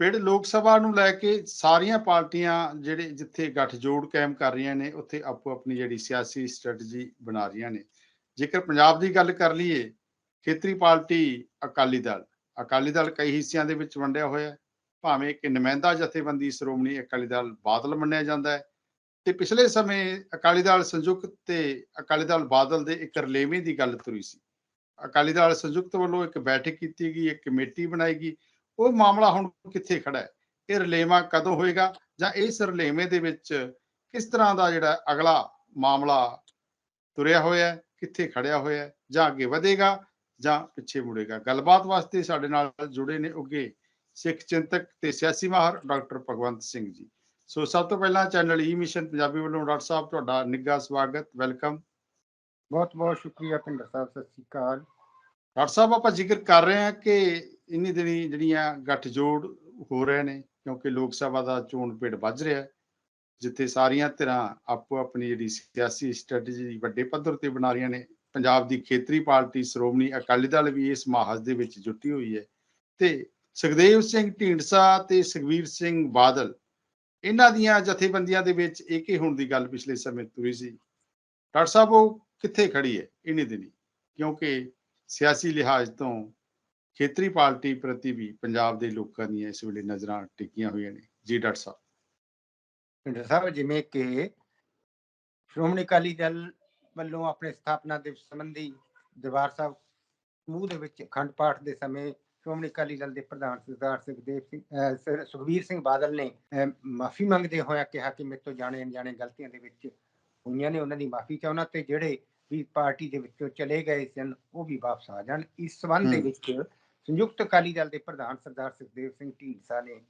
ਪਿੰਡ ਲੋਕ ਸਭਾ ਨੂੰ ਲੈ ਕੇ ਸਾਰੀਆਂ ਪਾਰਟੀਆਂ ਜਿਹੜੇ ਜਿੱਥੇ ਗੱਠਜੋੜ ਕਾਇਮ ਕਰ ਰਹੀਆਂ ਨੇ, ਉੱਥੇ ਆਪੋ ਆਪਣੀ ਜਿਹੜੀ ਸਿਆਸੀ ਸਟ੍ਰੈਟਜੀ ਬਣਾ ਰਹੀਆਂ ਨੇ। ਜੇਕਰ ਪੰਜਾਬ ਦੀ ਗੱਲ ਕਰ ਲਈਏ, ਖੇਤਰੀ ਪਾਰਟੀ ਅਕਾਲੀ ਦਲ ਅਕਾਲੀ ਦਲ ਕਈ ਹਿੱਸਿਆਂ ਦੇ ਵਿੱਚ ਵੰਡਿਆ ਹੋਇਆ ਹੈ। ਭਾਵੇਂ ਕਿ ਨੁਮਾਇੰਦਾ ਜਥੇਬੰਦੀ ਸ਼੍ਰੋਮਣੀ ਅਕਾਲੀ ਦਲ ਬਾਦਲ ਮੰਨਿਆ ਜਾਂਦਾ ਹੈ, ਤੇ ਪਿਛਲੇ ਸਮੇਂ ਅਕਾਲੀ ਦਲ ਸੰਯੁਕਤ ਤੇ ਅਕਾਲੀ ਦਲ ਬਾਦਲ ਦੇ ਇੱਕ ਰਲੇਵੇਂ ਦੀ ਗੱਲ ਤੁਰੀ ਸੀ। ਅਕਾਲੀ ਦਲ ਸੰਯੁਕਤ ਵੱਲੋਂ ਇੱਕ ਬੈਠਕ ਕੀਤੀ ਗਈ, ਇੱਕ ਕਮੇਟੀ ਬਣਾਈ ਗਈ ਉਹ ਮਾਮਲਾ ਹੁਣ ਕਿੱਥੇ ਖੜਾ ਹੈ? ਇਹ ਰਲੇਵਾਂ ਕਦੋਂ ਹੋਏਗਾ? ਜਾਂ ਇਸ ਰਲੇਵੇਂ ਦੇ ਵਿੱਚ ਕਿਸ ਤਰ੍ਹਾਂ ਦਾ ਜਿਹੜਾ ਅਗਲਾ ਮਾਮਲਾ ਤੁਰਿਆ ਹੋਇਆ ਹੈ? ਕਿੱਥੇ ਖੜਿਆ ਹੋਇਆ ਹੈ? ਜਾਂ ਅੱਗੇ ਵਧੇਗਾ ਜਾਂ ਪਿੱਛੇ ਮੁੜੇਗਾ? ਗੱਲਬਾਤ ਵਾਸਤੇ ਸਾਡੇ ਨਾਲ ਜੁੜੇ ਨੇ ਉੱਗੇ ਸਿੱਖ ਚਿੰਤਕ ਤੇ ਸਿਆਸੀ ਮਾਹਰ ਡਾਕਟਰ ਭਗਵੰਤ ਸਿੰਘ ਜੀ। ਸੋ ਸਭ ਤੋਂ ਪਹਿਲਾਂ ਚੈਨਲ ਈ ਮਿਸ਼ਨ ਪੰਜਾਬੀ ਵੱਲੋਂ ਡਾਕਟਰ ਸਾਹਿਬ ਤੁਹਾਡਾ ਨਿੱਘਾ ਸਵਾਗਤ ਵੈਲਕਮ। ਬਹੁਤ ਬਹੁਤ ਸ਼ੁਕਰੀਆ ਪਿੰਡਰ ਸਾਹਿਬ ਸਤਿ ਸ੍ਰੀ ਅਕਾਲ। ਡਾਕਟਰ ਸਾਹਿਬ ਆਪਾਂ ਜ਼ਿਕਰ ਕਰ ਰਹੇ ਹਾਂ ਕਿ ਇੰਨੀ ਦਿਨੀ ਜਿਹੜੀਆਂ ਗੱਠਜੋੜ ਹੋ ਰਹੇ ਨੇ, ਕਿਉਂਕਿ ਲੋਕ ਸਭਾ ਦਾ ਚੋਣ ਪਿੜ ਵੱਜ ਰਿਹਾ ਹੈ, ਜਿੱਥੇ ਸਾਰੀਆਂ ਧਿਰਾਂ ਆਪੋ ਆਪਣੀ ਜਿਹੜੀ ਸਿਆਸੀ ਸਟ੍ਰੈਟਜੀ ਵੱਡੇ ਪੱਧਰ ਤੇ ਬਣਾ ਰਹੀਆਂ ਨੇ, ਪੰਜਾਬ ਦੀ ਖੇਤਰੀ ਪਾਰਟੀ ਸ਼੍ਰੋਮਣੀ ਅਕਾਲੀ ਦਲ ਵੀ ਇਸ ਮਾਹਜ਼ ਦੇ ਵਿੱਚ ਜੁਟੀ ਹੋਈ ਹੈ, ਤੇ ਸੁਖਦੇਵ ਸਿੰਘ ਢੀਂਡਸਾ ਤੇ ਸੁਖਵੀਰ ਸਿੰਘ ਬਾਦਲ, ਇਹਨਾਂ ਦੀਆਂ ਜਥੇਬੰਦੀਆਂ ਦੇ ਵਿੱਚ ਏਕੇ ਹੋਣ ਦੀ ਗੱਲ ਪਿਛਲੇ ਸਮੇਂ ਤੁਰੀ ਸੀ। ਡਾਕਟਰ ਸਾਹਿਬ, ਉਹ ਕਿੱਥੇ ਖੜੀ ਹੈ ਇੰਨੀ ਦਿਨੀ? ਕਿਉਂਕਿ ਸਿਆਸੀ ਲਿਹਾਜ਼ ਤੋਂ ਖੇਤਰੀ ਪਾਰਟੀ ਪ੍ਰਤੀ ਵੀ ਪੰਜਾਬ ਦੇ ਲੋਕਾਂ ਦੀਆਂ ਇਸ ਵੇਲੇ ਨਜ਼ਰਾਂ ਟਿਕੀਆਂ ਹੋਈਆਂ ਨੇ। ਜੀ ਡਾਕਟਰ ਸਾਹਿਬ। ਪਿੰਡਰ ਸਾਹਿਬ ਜਿਵੇਂ ਕਿ ਸ਼੍ਰੋਮਣੀ ਅਕਾਲੀ ਦਲ ਵੱਲੋਂ ਆਪਣੇ ਸਥਾਪਨਾ ਦਿਵਸ ਸੰਬੰਧੀ ਦਰਬਾਰ ਸਾਹਿਬ ਸਮੂਹ ਦੇ ਵਿੱਚ ਅਖੰਡ ਪਾਠ ਦੇ ਸਮੇਂ ਸ਼੍ਰੋਮਣੀ ਅਕਾਲੀ ਦਲ ਦੇ ਪ੍ਰਧਾਨ ਸਰਦਾਰ ਸੁਖਦੇਵ ਸਿੰਘ ਸੁਖਬੀਰ ਸਿੰਘ ਬਾਦਲ ਨੇ ਮਾਫੀ ਮੰਗਦੇ ਹੋਇਆ ਕਿਹਾ ਕਿ ਮੇਰੇ ਤੋਂ ਜਾਣੇ ਅਣਜਾਣੇ ਗਲਤੀਆਂ ਦੇ ਵਿੱਚ ਹੋਈਆਂ ਨੇ ਉਹਨਾਂ ਦੀ ਮਾਫੀ ਚਾਹੁੰਦਾ ਤੇ ਜਿਹੜੇ ਵੀ ਪਾਰਟੀ ਦੇ ਵਿੱਚੋਂ ਚਲੇ ਗਏ ਸਨ ਉਹ ਵੀ ਵਾਪਸ ਆ ਜਾਣ। ਇਸ ਸੰਬੰਧ ਦੇ। ਵਿੱਚ ਸੰਯੁਕਤ ਅਕਾਲੀ ਦਲ ਦੇ ਪ੍ਰਧਾਨ ਸਰਦਾਰ ਸੁਖਦੇਵ ਸਿੰਘ ਢੀਂਡਸਾ ਨੇ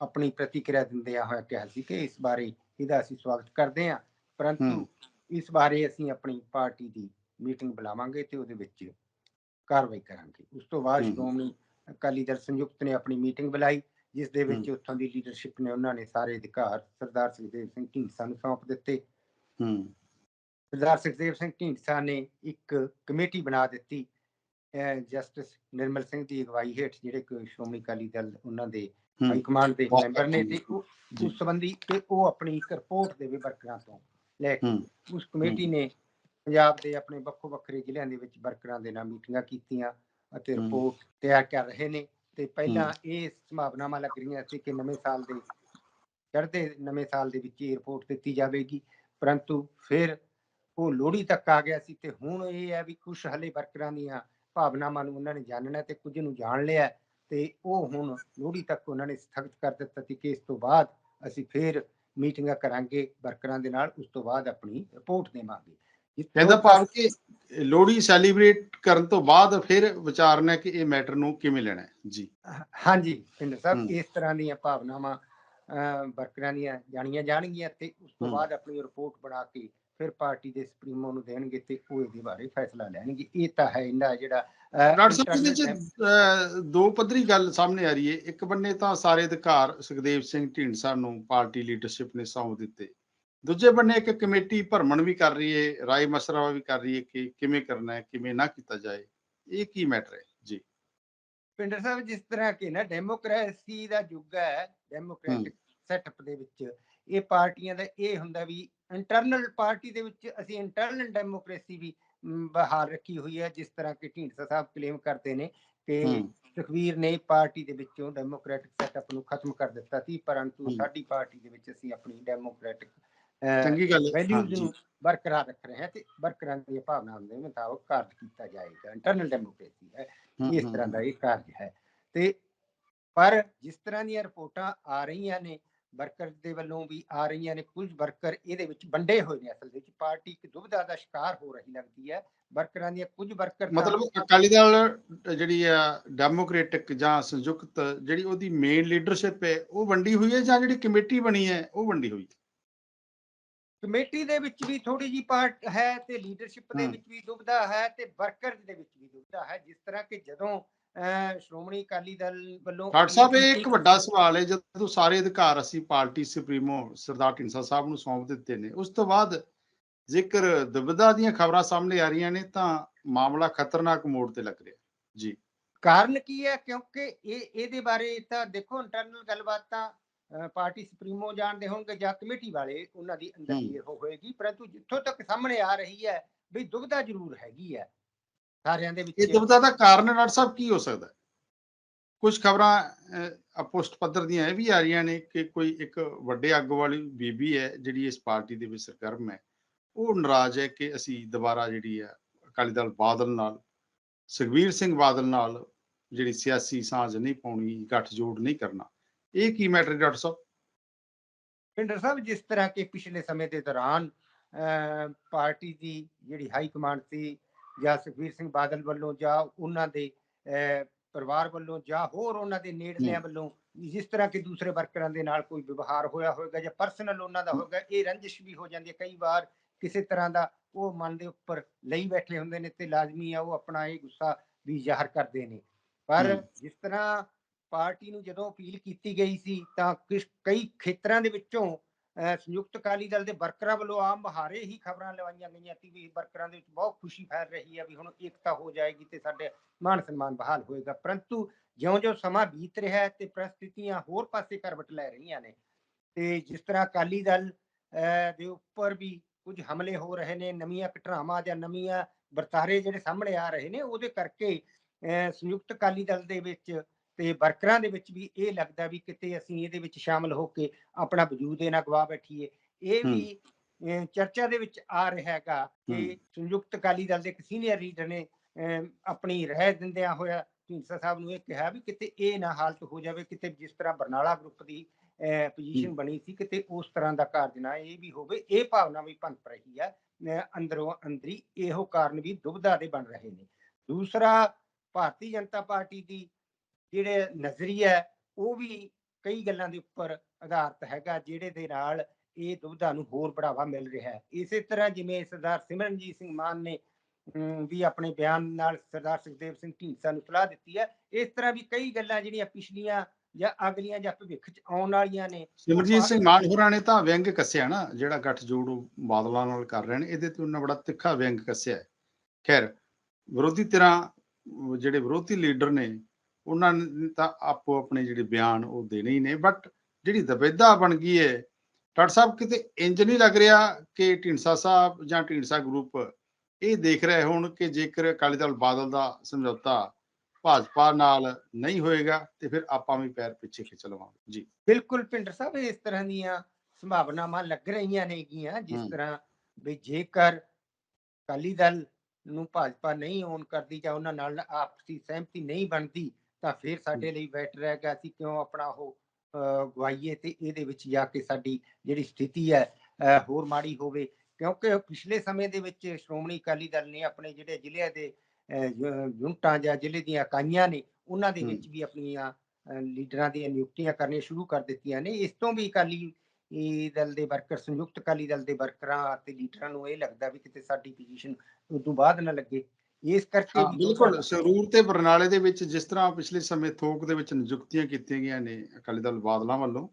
ਆਪਣੀ ਪ੍ਰਤੀਕਿਰਿਆ ਦਿੰਦਿਆਂ ਹੋਇਆ ਕਿਹਾ ਸੀ ਕਿ ਇਸ ਬਾਰੇ ਇਹਦਾ ਅਸੀਂ ਸਵਾਗਤ ਕਰਦੇ ਹਾਂ। ਪਰੰਤੂ। ਇਸ ਬਾਰੇ ਅਸੀਂ ਆਪਣੀ ਪਾਰਟੀ ਦੀ ਮੀਟਿੰਗ ਬੁਲਾਵਾਂਗੇ ਤੇ ਉਹਦੇ ਵਿੱਚ ਕਾਰਵਾਈ ਕਰਾਂਗੇ। ਉਸ ਤੋਂ ਬਾਅਦ। ਸ਼੍ਰੋਮਣੀ ਅਕਾਲੀ ਦਲ ਸੰਯੁਕਤ ਨੇ ਆਪਣੀ ਮੀਟਿੰਗ ਬੁਲਾਈ ਜਿਸ ਦੇ ਵਿੱਚ ਉੱਥੋਂ ਦੀ ਲੀਡਰਸ਼ਿਪ ਨੇ ਉਹਨਾਂ ਨੇ ਸਾਰੇ ਅਧਿਕਾਰ ਸਰਦਾਰ ਸੁਖਦੇਵ ਸਿੰਘ ਢੀਂਡਸਾ ਨੂੰ ਸੌਂਪ ਦਿੱਤੇ। ਹੂੰ। ਸਰਦਾਰ ਸੁਖਦੇਵ ਸਿੰਘ ਢੀਂਡਸਾ ਨੇ ਇੱਕ ਕਮੇਟੀ ਬਣਾ ਦਿੱਤੀ ਜਸਟਿਸ ਨਿਰਮਲ ਸਿੰਘ ਦੀ ਅਗਵਾਈ ਹੇਠ ਜਿਹੜੇ ਸ਼੍ਰੋਮਣੀ ਅਕਾਲੀ ਦਲ ਉਹਨਾਂ ਦੇ ਹਾਈ ਕਮਾਂਡ ਦੇ ਮੈਂਬਰ ਨੇ। ਤੇ। ਉਸ ਸੰਬੰਧੀ ਤੇ ਉਹ ਆਪਣੀ ਇੱਕ ਰਿਪੋਰਟ ਦੇਵੇ ਵਰਕਰਾਂ ਤੋਂ ਲੈ ਕੇ। ਉਸ ਕਮੇਟੀ ਨੇ ਪੰਜਾਬ ਦੇ ਆਪਣੇ ਵੱਖੋ ਵੱਖਰੇ ਜ਼ਿਲ੍ਹਿਆਂ ਦੇ ਵਿੱਚ ਵਰਕਰਾਂ ਦੇ ਨਾਲ ਮੀਟਿੰਗਾਂ ਕੀਤੀਆਂ ਅਤੇ। ਰਿਪੋਰਟ ਤਿਆਰ ਕਰ ਰਹੇ ਨੇ ਤੇ ਪਹਿਲਾਂ ਇਹ ਸੰਭਾਵਨਾਵਾਂ ਲੱਗ ਰਹੀਆਂ ਸੀ ਕਿ ਨਵੇਂ ਸਾਲ ਦੇ ਚੜ੍ਹਦੇ ਨਵੇਂ ਸਾਲ ਦੇ ਵਿੱਚ ਇਹ ਰਿਪੋਰਟ ਦਿੱਤੀ ਜਾਵੇਗੀ ਪਰੰਤੂ ਫਿਰ ਉਹ ਲੋਹੜੀ ਤੱਕ ਆ ਗਿਆ ਸੀ ਤੇ ਹੁਣ ਇਹ ਹੈ ਵੀ ਕੁਝ ਹਲੇ ਵਰਕਰਾਂ ਦੀਆਂ ਭਾਵਨਾਵਾਂ ਨੂੰ ਉਹਨਾਂ ਨੇ ਜਾਣਨਾ ਤੇ ਕੁਝ ਨੂੰ ਜਾਣ ਲਿਆ ਤੇ ਉਹ ਹੁਣ ਲੋਹੜੀ ਤੱਕ ਉਹਨਾਂ ਨੇ ਸਥਗਿਤ ਕਰ ਦਿੱਤਾ ਸੀ ਕਿ ਇਸ ਤੋਂ ਬਾਅਦ ਅਸੀਂ ਫਿਰ ਮੀਟਿੰਗਾਂ ਕਰਾਂਗੇ ਵਰਕਰਾਂ ਦੇ ਨਾਲ ਉਸ ਤੋਂ ਬਾਅਦ ਆਪਣੀ ਰਿਪੋਰਟ ਦੇਵਾਂਗੇ ਕਹਿੰਦਾ ਭਾਵ ਕਿ ਲੋਹੜੀ ਸੈਲੀਬ੍ਰੇਟ ਕਰਨ ਤੋਂ ਬਾਅਦ ਫਿਰ ਵਿਚਾਰਨਾ ਕਿ ਇਹ ਮੈਟਰ ਨੂੰ ਕਿਵੇਂ ਲੈਣਾ ਹੈ ਜੀ ਹਾਂਜੀ ਪਿੰਡ ਸਾਹਿਬ। ਇਸ ਤਰ੍ਹਾਂ ਦੀਆਂ ਭਾਵਨਾਵਾਂ ਵਰਕਰਾਂ ਦੀਆਂ ਜਾਣੀਆਂ ਜਾਣਗੀਆਂ ਤੇ ਉਸ ਤੋਂ। ਬਾਅਦ ਆਪਣੀ ਰਿਪੋਰਟ ਬਣਾ ਕੇ ਫਿਰ ਪਾਰਟੀ ਦੇ ਸੁਪਰੀਮੋ ਨੂੰ ਦੇਣਗੇ ਤੇ ਉਹ ਇਹਦੇ ਬਾਰੇ ਫੈਸਲਾ ਲੈਣਗੇ। ਇਹ ਤਾਂ ਹੈ ਇਹਦਾ ਜਿਹੜਾ ਡਾਕਟਰ ਸਾਹਿਬ ਇਹਦੇ internal ਚ ਅਹ, ਦੋ ਪੱਧਰੀ ਗੱਲ ਸਾਹਮਣੇ ਆ ਰਹੀ ਹੈ ਇੱਕ ਬੰਨੇ ਤਾਂ ਸਾਰੇ ਅਧਿਕਾਰ ਸੁਖਦੇਵ ਸਿੰਘ ਢੀਂਡਸਾ ਨੂੰ ਪਾਰਟੀ ਲੀਡਰਸ਼ਿਪ ਨੇ ਸੌਂਪ ਦਿੱਤੇ। ਦੂਜੇ ਬੰਨੇ ਇੱਕ ਕਮੇਟੀ ਭਰਮਣ ਵੀ ਕਰ ਰਹੀ ਹੈ ਰਾਏ ਮਸਰਾ ਵੀ ਕਰ ਰਹੀ ਹੈ ਕਿ ਕਿਵੇਂ ਕਰਨਾ ਹੈ ਕਿਵੇਂ ਨਾ ਕੀਤਾ ਜਾਏ। ਇਹ ਕੀ ਮੈਟਰ ਹੈ? ਜੀ। ਪਿੰਡਰ ਸਾਹਿਬ ਜਿਸ ਤਰ੍ਹਾਂ ਕਿ ਨਾ ਡੈਮੋਕ੍ਰੇਸੀ ਦਾ ਯੁੱਗ ਹੈ ਡੈਮੋਕ੍ਰੈਟਿਕ ਸੈਟਅਪ ਦੇ ਵਿੱਚ। ਇਹ ਪਾਰਟੀਆਂ ਦਾ ਇਹ ਹੁੰਦਾ ਵੀ ਇੰਟਰਨਲ ਪਾਰਟੀ ਦੇ ਵਿੱਚ ਅਸੀਂ ਇੰਟਰਨਲ ਡੈਮੋਕ੍ਰੇਸੀ ਵੀ ਬਹਾਲ ਰੱਖੀ ਹੋਈ ਹੈ ਜਿਸ ਤਰ੍ਹਾਂ ਕਿ ਢੀਂਡਸਾ ਸਾਹਿਬ ਕਲੇਮ ਕਰਦੇ ਨੇ ਕਿ ਹੂੰ। ਸੁਖਵੀਰ ਨੇ ਪਾਰਟੀ ਦੇ ਵਿੱਚੋਂ ਡੈਮੋਕ੍ਰੈਟਿਕ ਸੈਟਅਪ ਨੂੰ ਖਤਮ ਕਰ ਦਿੱਤਾ ਸੀ ਪਰੰਤੂ। ਸਾਡੀ ਪਾਰਟੀ ਦੇ ਵਿੱਚ ਅਸੀਂ ਆਪਣੀ ਡੈਮੋਕ੍ਰੈਟਿਕ ਚੰਗੀ ਗੱਲ ਹੈ ਵੈਲਿਊਜ਼। ਨੂੰ ਬਰਕਰਾਰ ਰੱਖ ਰਹੇ ਹਾਂ ਤੇ ਵਰਕਰਾਂ ਦੀਆਂ ਭਾਵਨਾਵਾਂ ਦੇ ਮੁਤਾਬਕ ਕਾਰਜ ਕੀਤਾ ਜਾਏਗਾ ਇੰਟਰਨਲ ਡੈਮੋਕ੍ਰੇਸੀ ਹੈ ਇਸ ਤਰ੍ਹਾਂ ਦਾ ਇਹ ਕਾਰਜ ਹੈ ਤੇ ਪਰ ਜਿਸ ਤਰ੍ਹਾਂ ਦੀਆਂ ਰਿਪੋਰਟਾਂ ਆ ਰਹੀਆਂ ਨੇ ਵਰਕਰ ਦੇ ਵੱਲੋਂ ਵੀ ਆ ਰਹੀਆਂ ਨੇ ਕੁਝ ਵਰਕਰ ਇਹਦੇ ਵਿੱਚ ਵੰਡੇ ਹੋਏ ਨੇ ਅਸਲ ਦੇ ਵਿੱਚ। ਪਾਰਟੀ ਇੱਕ ਦੁਬਿਧਾ ਦਾ ਸ਼ਿਕਾਰ ਹੋ ਰਹੀ ਲੱਗਦੀ ਹੈ। ਵਰਕਰਾਂ ਦੀਆਂ ਕੁਝ ਵਰਕਰ ਮਤਲਬ ਅਕਾਲੀ ਦਲ ਜਿਹੜੀ ਆ ਡੈਮੋਕ੍ਰੈਟਿਕ ਜਾਂ ਸੰਯੁਕਤ ਜਿਹੜੀ ਉਹਦੀ ਮੇਨ ਲੀਡਰਸ਼ਿਪ ਹੈ ਉਹ ਵੰਡੀ ਹੋਈ ਹੈ ਜਾਂ ਜਿਹੜੀ ਕਮੇਟੀ ਬਣੀ ਹੈ ਉਹ ਵੰਡੀ ਹੋਈ ਹੈ? ਕਮੇਟੀ ਦੇ ਵਿੱਚ ਵੀ ਥੋੜੀ ਜੀ ਪਾਰਟ ਹੈ ਤੇ ਲੀਡਰਸ਼ਿਪ ਦੇ। ਵਿੱਚ ਵੀ ਦੁਬਿਧਾ ਹੈ ਤੇ ਵਰਕਰ ਦੇ ਵਿੱਚ ਵੀ ਦੁਬਿਧਾ ਹੈ। ਜਿਸ ਤਰ੍ਹਾਂ ਕਿ ਜਦੋਂ ਸ਼੍ਰੋਮਣੀ ਅਕਾਲੀ ਦਲ ਵੱਲੋਂ ਡਾਕਟਰ ਸਾਹਿਬ ਇਹ ਇੱਕ ਵੱਡਾ ਸਵਾਲ ਹੈ ਜਦੋਂ ਸਾਰੇ ਅਧਿਕਾਰ ਅਸੀਂ ਪਾਰਟੀ ਸੁਪਰੀਮੋ ਸਰਦਾਰ ਢੀਂਡਸਾ ਸਾਹਿਬ ਨੂੰ ਸੌਂਪ ਦਿੱਤੇ ਨੇ ਉਸ ਤੋਂ ਬਾਅਦ ਜੇਕਰ ਦੁਬਿਧਾ ਦੀਆਂ ਖਬਰਾਂ ਸਾਹਮਣੇ ਆ ਰਹੀਆਂ ਨੇ ਤਾਂ ਮਾਮਲਾ ਖਤਰਨਾਕ ਮੋੜ ਤੇ ਲੱਗ ਰਿਹਾ ਜੀ। ਕਾਰਨ ਕੀ ਹੈ? ਕਿਉਂਕਿ ਇਹ ਇਹਦੇ ਬਾਰੇ ਤਾਂ ਦੇਖੋ ਇੰਟਰਨਲ ਗੱਲਬਾਤ ਤਾਂ ਪਾਰਟੀ ਸੁਪਰੀਮੋ ਜਾਣਦੇ ਹੋਣਗੇ ਜਾਂ ਕਮੇਟੀ ਵਾਲੇ ਉਹਨਾਂ ਦੀ ਅੰਦਰ ਹੂੰ। ਹੋਏਗੀ ਪਰੰਤੂ ਜਿੱਥੋਂ ਤੱਕ ਸਾਹਮਣੇ ਆ ਰਹੀ ਹੈ ਵੀ ਦੁਬਿਧਾ ਜ਼ਰੂਰ ਹੈਗੀ ਹੈ। ਸਾਰਿਆਂ ਦੇ ਇਹ ਵਿੱਚ ਦੁਬਿਧਾ ਦਾ ਕਾਰਨ ਡਾਕਟਰ ਸਾਹਿਬ ਕੀ ਹੋ ਸਕਦਾ ਕੁਝ ਖਬਰਾਂ ਅਪੋਸਟ ਪੱਧਰ ਦੀਆਂ ਇਹ ਵੀ ਆ ਰਹੀਆਂ ਨੇ ਕਿ ਕੋਈ ਇੱਕ ਵੱਡੇ ਅੱਗ ਵਾਲੀ ਬੀਬੀ ਹੈ ਜਿਹੜੀ ਇਸ ਪਾਰਟੀ ਦੇ ਵਿੱਚ ਸਰਗਰਮ ਹੈ ਉਹ ਨਾਰਾਜ਼ ਹੈ ਕਿ ਅਸੀਂ ਦੁਬਾਰਾ ਜਿਹੜੀ ਹੈ ਅਕਾਲੀ ਦਲ ਬਾਦਲ ਨਾਲ ਸੁਖਬੀਰ ਸਿੰਘ ਬਾਦਲ ਨਾਲ ਜਿਹੜੀ ਸਿਆਸੀ ਸਾਂਝ ਨਹੀਂ ਪਾਉਣੀ ਗੱਠਜੋੜ ਨਹੀਂ ਕਰਨਾ। ਇਹ ਕੀ ਮੈਟਰ ਡਾਕਟਰ ਸਾਹਿਬ? ਪਿੰਡਰ ਸਾਹਿਬ ਜਿਸ ਤਰ੍ਹਾਂ ਕਿ ਪਿਛਲੇ ਸਮੇਂ ਦੇ ਦੌਰਾਨ ਪਾਰਟੀ ਦੀ ਜਿਹੜੀ ਹਾਈ ਕਮਾਂਡ ਸੀ ਜਾਂ ਸੁਖਬੀਰ ਸਿੰਘ ਬਾਦਲ ਵੱਲੋਂ ਜਾਂ ਉਹਨਾਂ ਦੇ ਪਰਿਵਾਰ ਵੱਲੋਂ ਜਾਂ ਹੋਰ ਉਹਨਾਂ ਦੇ ਨੇੜਲਿਆਂ। ਵੱਲੋਂ ਜਿਸ ਤਰ੍ਹਾਂ ਕਿ ਦੂਸਰੇ ਵਰਕਰਾਂ ਦੇ ਨਾਲ ਕੋਈ ਵਿਵਹਾਰ ਹੋਇਆ ਹੋਵੇਗਾ ਜਾਂ ਪਰਸਨਲ ਉਹਨਾਂ ਦਾ। ਹੋਵੇਗਾ ਇਹ ਰੰਜਿਸ਼ ਵੀ ਹੋ ਜਾਂਦੀ ਹੈ ਕਈ ਵਾਰ ਕਿਸੇ ਤਰ੍ਹਾਂ ਦਾ ਉਹ ਮਨ ਦੇ ਉੱਪਰ ਲਈ ਬੈਠੇ ਹੁੰਦੇ ਨੇ ਤੇ ਲਾਜ਼ਮੀ ਆ ਉਹ ਆਪਣਾ ਇਹ ਗੁੱਸਾ ਵੀ ਜ਼ਾਹਰ ਕਰਦੇ ਨੇ ਪਰ। ਜਿਸ ਤਰ੍ਹਾਂ ਪਾਰਟੀ ਨੂੰ ਜਦੋਂ ਅਪੀਲ ਕੀਤੀ ਗਈ ਸੀ ਤਾਂ ਕਿਸ ਕਈ ਖੇਤਰਾਂ ਦੇ ਵਿੱਚੋਂ ਸੰਯੁਕਤ ਅਕਾਲੀ ਦਲ ਦੇ ਵਰਕਰਾਂ ਵੱਲੋਂ ਆਮ ਬਹਾਰੇ ਹੀ ਖਬਰਾਂ ਲਵਾਈਆਂ ਗਈਆਂ ਸੀ ਵੀ ਵਰਕਰਾਂ ਦੇ ਵਿੱਚ ਬਹੁਤ ਖੁਸ਼ੀ ਫੈਲ ਰਹੀ ਹੈ ਵੀ ਹੁਣ ਏਕਤਾ ਹੋ ਜਾਏਗੀ ਤੇ ਸਾਡੇ ਮਾਨ ਸਨਮਾਨ ਬਹਾਲ ਹੋਏਗਾ। ਪਰੰਤੂ ਜਿਉਂ-ਜਿਉਂ ਸਮਾਂ ਬੀਤ ਰਿਹਾ ਹੈ ਤੇ ਪ੍ਰਸਥਿਤੀਆਂ ਹੋਰ ਪਾਸੇ ਕਰਵਟ ਲੈ ਰਹੀਆਂ ਨੇ ਤੇ ਜਿਸ ਤਰ੍ਹਾਂ ਅਕਾਲੀ ਦਲ ਅਹ, ਦੇ ਉੱਪਰ ਵੀ ਕੁਝ ਹਮਲੇ ਹੋ ਰਹੇ ਨੇ ਨਵੀਆਂ ਘਟਨਾਵਾਂ ਜਾਂ ਨਵੀਆਂ ਵਰਤਾਰੇ ਜਿਹੜੇ ਸਾਹਮਣੇ ਆ ਰਹੇ ਨੇ ਉਹਦੇ ਕਰਕੇ ਅਹ, ਸੰਯੁਕਤ ਅਕਾਲੀ ਦਲ ਦੇ ਵਿੱਚ ਤੇ ਵਰਕਰਾਂ ਦੇ ਵਿੱਚ ਵੀ ਇਹ ਲੱਗਦਾ ਵੀ ਕਿਤੇ ਅਸੀਂ ਇਹਦੇ ਵਿੱਚ ਸ਼ਾਮਲ ਹੋ ਕੇ ਆਪਣਾ ਵਜੂਦ ਇਹ ਨਾ ਗਵਾ ਬੈਠੀਏ ਇਹ। ਵੀ ਚਰਚਾ ਦੇ ਵਿੱਚ ਆ ਰਿਹਾ ਹੈਗਾ ਕਿ। ਸੰਯੁਕਤ ਅਕਾਲੀ ਦਲ ਦੇ ਇੱਕ ਸੀਨੀਅਰ ਲੀਡਰ ਨੇ ਆਪਣੀ ਰਹਿ ਦਿੰਦਿਆਂ ਹੋਇਆ ਢੀਂਡਸਾ ਸਾਹਿਬ ਨੂੰ ਇਹ ਕਿਹਾ ਵੀ ਕਿਤੇ ਇਹ ਨਾ ਹਾਲਤ ਹੋ ਜਾਵੇ ਕਿਤੇ ਜਿਸ ਤਰ੍ਹਾਂ ਬਰਨਾਲਾ ਗਰੁੱਪ ਦੀ ਪੋਜੀਸ਼ਨ। ਬਣੀ ਸੀ ਕਿਤੇ ਉਸ ਤਰ੍ਹਾਂ ਦਾ ਕਾਰਜ ਨਾ ਇਹ ਵੀ ਹੋਵੇ ਇਹ ਭਾਵਨਾ ਵੀ ਭੰਪ ਰਹੀ ਹੈ ਅੰਦਰੋਂ ਅੰਦਰੀ ਇਹੋ ਕਾਰਨ ਵੀ ਦੁਬਿਧਾ ਦੇ ਬਣ ਰਹੇ ਨੇ ਦੂਸਰਾ ਭਾਰਤੀ ਜਨਤਾ ਪਾਰਟੀ ਦੀ ਜਿਹੜੇ ਨਜ਼ਰੀਆ ਉਹ ਵੀ ਕਈ ਗੱਲਾਂ ਦੇ ਉੱਪਰ ਆਧਾਰਿਤ ਹੈਗਾ ਜਿਹੜੇ ਦੇ ਨਾਲ ਇਹ ਦੁਬਿਧਾ ਨੂੰ ਹੋਰ ਬੜਾਵਾ ਮਿਲ ਰਿਹਾ ਹੈ ਇਸੇ ਤਰ੍ਹਾਂ ਜਿਵੇਂ ਸਰਦਾਰ ਸਿਮਰਨਜੀਤ ਸਿੰਘ ਮਾਨ ਨੇ ਵੀ ਆਪਣੇ ਬਿਆਨ ਨਾਲ ਸਰਦਾਰ ਸੁਖਦੇਵ ਸਿੰਘ ਢੀਂਡਸਾ ਨੂੰ ਸਲਾਹ ਦਿੱਤੀ ਹੈ ਇਸ ਤਰ੍ਹਾਂ ਵੀ ਕਈ ਗੱਲਾਂ ਜਿਹੜੀਆਂ ਪਿਛਲੀਆਂ ਜਾਂ ਅਗਲੀਆਂ ਜਾਂ ਭਵਿੱਖ ਚ ਆਉਣ ਵਾਲੀਆਂ ਨੇ ਸਿਮਰਜੀਤ ਸਿੰਘ ਮਾਨ ਹੋਰਾਂ ਨੇ ਤਾਂ ਵਿਅੰਗ ਕੱਸਿਆ ਨਾ ਜਿਹੜਾ ਗੱਠਜੋੜ ਉਹ ਬਾਦਲਾਂ ਨਾਲ ਕਰ ਰਹੇ ਨੇ ਇਹਦੇ ਤੇ ਉਹਨਾਂ ਬੜਾ ਤਿੱਖਾ ਵਿਅੰਗ ਕੱਸਿਆ। ਖੈਰ ਵਿਰੋਧੀ ਧਿਰਾਂ ਅਹ ਜਿਹੜੇ ਵਿਰੋਧੀ ਲੀਡਰ ਨੇ ਉਹਨਾਂ ਨੇ ਤਾਂ ਆਪੋ ਆਪਣੇ ਜਿਹੜੇ ਬਿਆਨ ਉਹ ਦੇਣੇ ਹੀ ਨੇ ਬਟ ਜਿਹੜੀ ਦਬੇਦਾ ਬਣ ਗਈ ਹੈ ਡਾਕਟਰ ਸਾਹਿਬ ਕਿਤੇ ਇੰਜ ਨਹੀਂ ਲੱਗ ਰਿਹਾ ਕਿ ਢੀਂਡਸਾ ਸਾਹਿਬ ਜਾਂ ਢੀਂਡਸਾ ਗਰੁੱਪ ਇਹ ਦੇਖ ਰਹੇ ਹੋਣ ਕਿ ਜੇਕਰ ਅਕਾਲੀ ਦਲ ਬਾਦਲ ਦਾ ਸਮਝੌਤਾ ਭਾਜਪਾ ਨਾਲ ਨਹੀਂ ਹੋਏਗਾ ਤੇ ਫਿਰ ਆਪਾਂ ਵੀ ਪੈਰ ਪਿੱਛੇ ਖਿੱਚ ਲਵਾਂਗੇ ਜੀ ਬਿਲਕੁਲ ਪਿੰਡਰ ਸਾਹਿਬ ਇਸ ਤਰ੍ਹਾਂ ਦੀਆਂ ਸੰਭਾਵਨਾਵਾਂ ਲੱਗ ਰਹੀਆਂ ਨੇਗੀਆਂ ਜਿਸ। ਤਰ੍ਹਾਂ ਵੀ ਜੇਕਰ ਅਕਾਲੀ ਦਲ ਨੂੰ ਭਾਜਪਾ ਨਹੀਂ ਓਨ ਕਰਦੀ ਜਾਂ ਉਹਨਾਂ ਨਾਲ ਆਪਸੀ ਸਹਿਮਤੀ ਨਹੀਂ ਬਣਦੀ ਤਾਂ ਫਿਰ ਸਾਡੇ ਲਈ ਬੈਟਰ ਹੈਗਾ ਅਸੀਂ ਕਿਉਂ ਆਪਣਾ ਉਹ ਗਵਾਈਏ ਤੇ ਇਹਦੇ ਵਿੱਚ ਜਾ ਕੇ ਸਾਡੀ ਜਿਹੜੀ ਸਥਿਤੀ ਹੈ ਹੋਰ ਮਾੜੀ ਹੋਵੇ। ਕਿਉਂਕਿ ਪਿਛਲੇ ਸਮੇਂ ਦੇ ਵਿੱਚ ਸ਼੍ਰੋਮਣੀ ਅਕਾਲੀ ਦਲ ਨੇ ਆਪਣੇ ਜਿਹੜੇ ਜ਼ਿਲ੍ਹੇ ਦੇ ਯੂਨਿਟਾਂ ਜਾਂ ਜ਼ਿਲ੍ਹੇ ਦੀਆਂ ਇਕਾਈਆਂ ਨੇ ਉਹਨਾਂ ਦੇ। ਵਿੱਚ ਵੀ ਆਪਣੀਆਂ ਲੀਡਰਾਂ ਦੀਆਂ ਨਿਯੁਕਤੀਆਂ ਕਰਨੀਆਂ ਸ਼ੁਰੂ ਕਰ ਦਿੱਤੀਆਂ ਨੇ। ਇਸ ਤੋਂ ਵੀ ਅਕਾਲੀ ਇਹ ਦਲ ਦੇ ਵਰਕਰ ਸੰਯੁਕਤ ਅਕਾਲੀ ਦਲ ਦੇ ਵਰਕਰਾਂ ਅਤੇ ਲੀਡਰਾਂ ਨੂੰ ਇਹ ਲੱਗਦਾ ਵੀ ਕਿਤੇ ਸਾਡੀ ਪੋਜੀਸ਼ਨ ਉਦੋਂ ਬਾਅਦ ਨਾ ਲੱਗੇ। ਇਸ ਕਰਕੇ ਬਿਲਕੁਲ ਸੰਗਰੂਰ ਤੇ ਬਰਨਾਲੇ ਦੇ ਵਿੱਚ ਜਿਸ ਤਰ੍ਹਾਂ ਪਿਛਲੇ ਸਮੇਂ ਥੋਕ ਦੇ ਵਿੱਚ ਨਿਯੁਕਤੀਆਂ ਕੀਤੀਆਂ ਗਈਆਂ ਨੇ ਅਕਾਲੀ ਦਲ ਬਾਦਲਾਂ ਵੱਲੋਂ